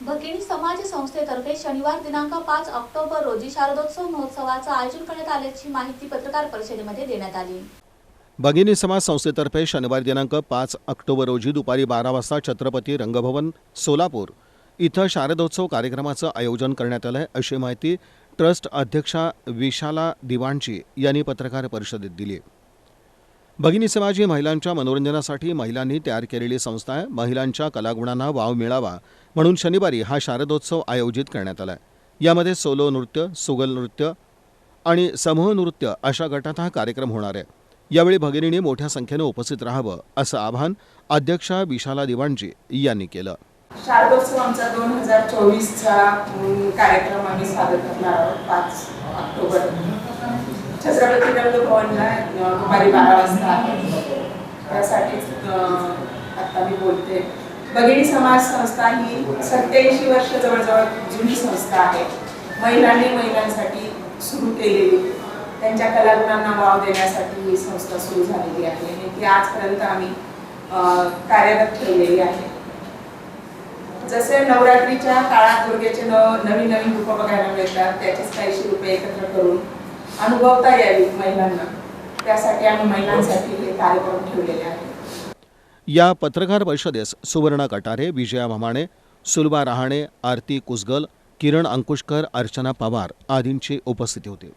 भगिनी समाज संस्थेतर्फे शनिवार दिनांक पाच ऑक्टोबर रोजी शारदोत्सव महोत्सवाचं आयोजन करण्यात आल्याची माहिती पत्रकार परिषदेमध्ये देण्यात आली. भगिनी समाज संस्थेतर्फे शनिवार दिनांक पाच ऑक्टोबर रोजी दुपारी बारा वाजता छत्रपती रंगभवन सोलापूर इथं शारदोत्सव कार्यक्रमाचं आयोजन करण्यात आलं आहे अशी माहिती ट्रस्ट अध्यक्षा विशाला दिवाणची यांनी पत्रकार परिषदेत दिली. आहे भगिनी समाज ही महिलांच्या मनोरंजनासाठी महिलांनी तयार केलेली संस्था आहे. महिलांच्या कलागुणांना वाव मिळावा म्हणून शनिवारी हा शारदोत्सव आयोजित करण्यात आला आहे यामध्ये सोलो नृत्य सुगल नृत्य आणि समूह नृत्य अशा गटात हा कार्यक्रम होणार आहे. यावेळी भगिनींनी मोठ्या संख्येनं उपस्थित राहावं असं आवाहन अध्यक्षा विशाला दिवाणजी यांनी केलं. शारदोत्सव आमचा दोन हजार चोवीसचा कार्यक्रम आम्ही सादर करणार आहोत पाच ऑक्टोबर. छत्रपती रंगभवनला अं, दुपारी बारा वाजता आहे. त्यासाठीच आता मी बोलते. भगिनी समाज संस्था ही सत्याऐंशी वर्ष जवळजवळ जुनी संस्था आहे. महिलांनी महिलांसाठी सुरू केलेली. त्यांच्या कलागुणांना वाव देण्यासाठी ही संस्था सुरू झालेली आहे. आणि ती आजपर्यंत आम्ही कार्यरत ठेवलेली आहे. जसे नवरात्रीच्या काळात दुर्गेचे नवीन नवीन रूपं बघायला मिळतात त्याचेच काहीशी रुपये एकत्र करून अनुभवता यावी महिलांना. त्यासाठी आम्ही महिलांसाठी हे कार्यक्रम ठेवलेले आहेत. या पत्रकार परिषदेस सुवर्णा कटारे विजया भमाणे सुलभा रहाणे आरती कुसगल किरण अंकुशकर अर्चना पवार आदींची उपस्थिती होती.